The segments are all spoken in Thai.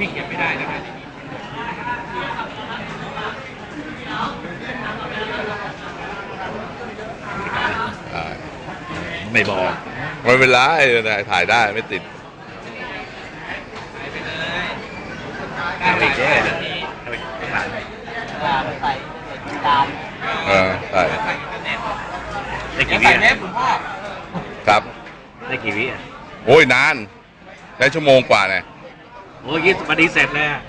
วิ่งยังไม่ได้นะครับอ่าไม่บอกไม่เป็นไรถ่ายได้ไม่ติดได้ไปเลยปลาใส่ตามเออใช่ใส่อินเทอร์เน็ตได้กี่วิใส่เว็อะบคุณพ่อครับ ได้กี่วิอะโอ้ยนานใช้ชั่วโมงกว่าเนี่ย โอ้ยยี่สิบนาทีเสร็จเลยอะ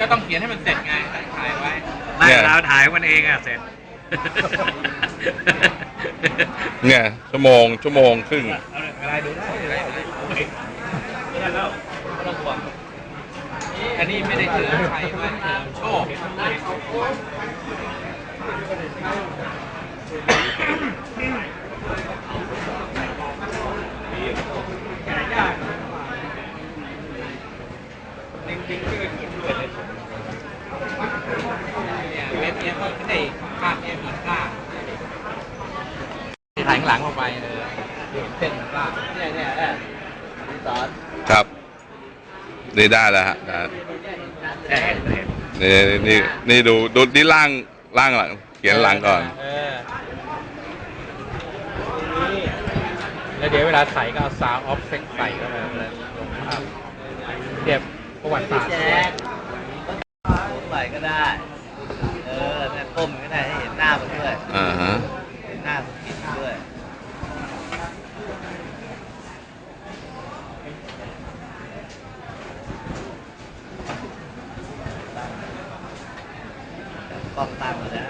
ก็ต้องเขียนให้มันเสร็จไงถ่ายไว้ ไม่เนี่ย เราถ่ายมันเองอะเสร็จ เนี่ยชั่วโมงชั่วโมงครึ่งอะไรดูได้เลยอันนี้ไม่ได้เฉลิมชัยด้วยเฉลิมโชค เนี่ยเว็บเนี้ยไม่ได้ภาพเนี้ยมีกล้าถ่ายข้างหลังออกไปเออเห็นเส้นมันกล้าเนี่ยเนี่ยเนี่ยสอนครับ นี่ได้แล้วฮะได้เห็นเห็นนี่นี่นี่ดูดูที่ล่างล่างหลังเขียนหลังก่อนเออแล้วเดี๋ยวเวลาใส่ก็เอาซาวออฟเซ็กใส่เข้าไปแล้วลงภาพเทียบประวัติศาสตร์แจด้วยกใส่ก็ได้ เออเนี่ยก้มก็ได้ให้เห็นหน้ามันด้วย อ่าฮะ เห็นหน้ามันกินด้วย กล้องตั้งมาได้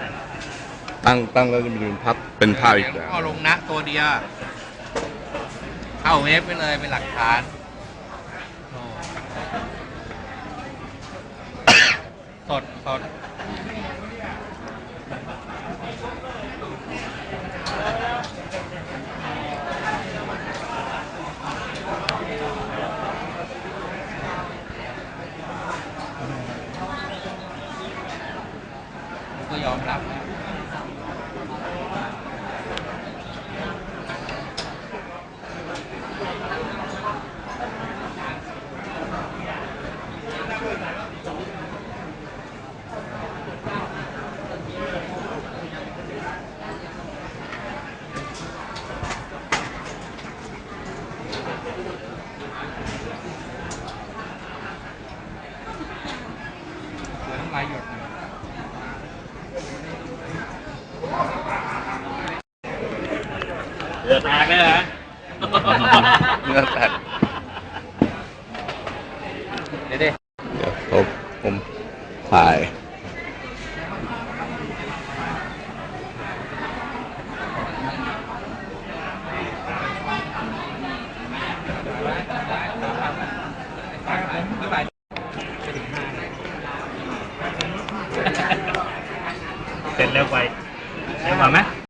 ตั้งตั้งแล้วจะมีเป็นพับเป็นภาพอีกแบบเอาลงนะตัวเดียวเข้าเว็บไปเลยเป็นหลักฐานโอ้สดสด รับนะ เหลือน้ำลายหยดหนึ่ง เดือดแตกเลยเหรอเนื้อแตกเดี๋ยวดิเดี๋ยวผมผมถ่ายเสร็จเร็วไปเร็วกว่าไหม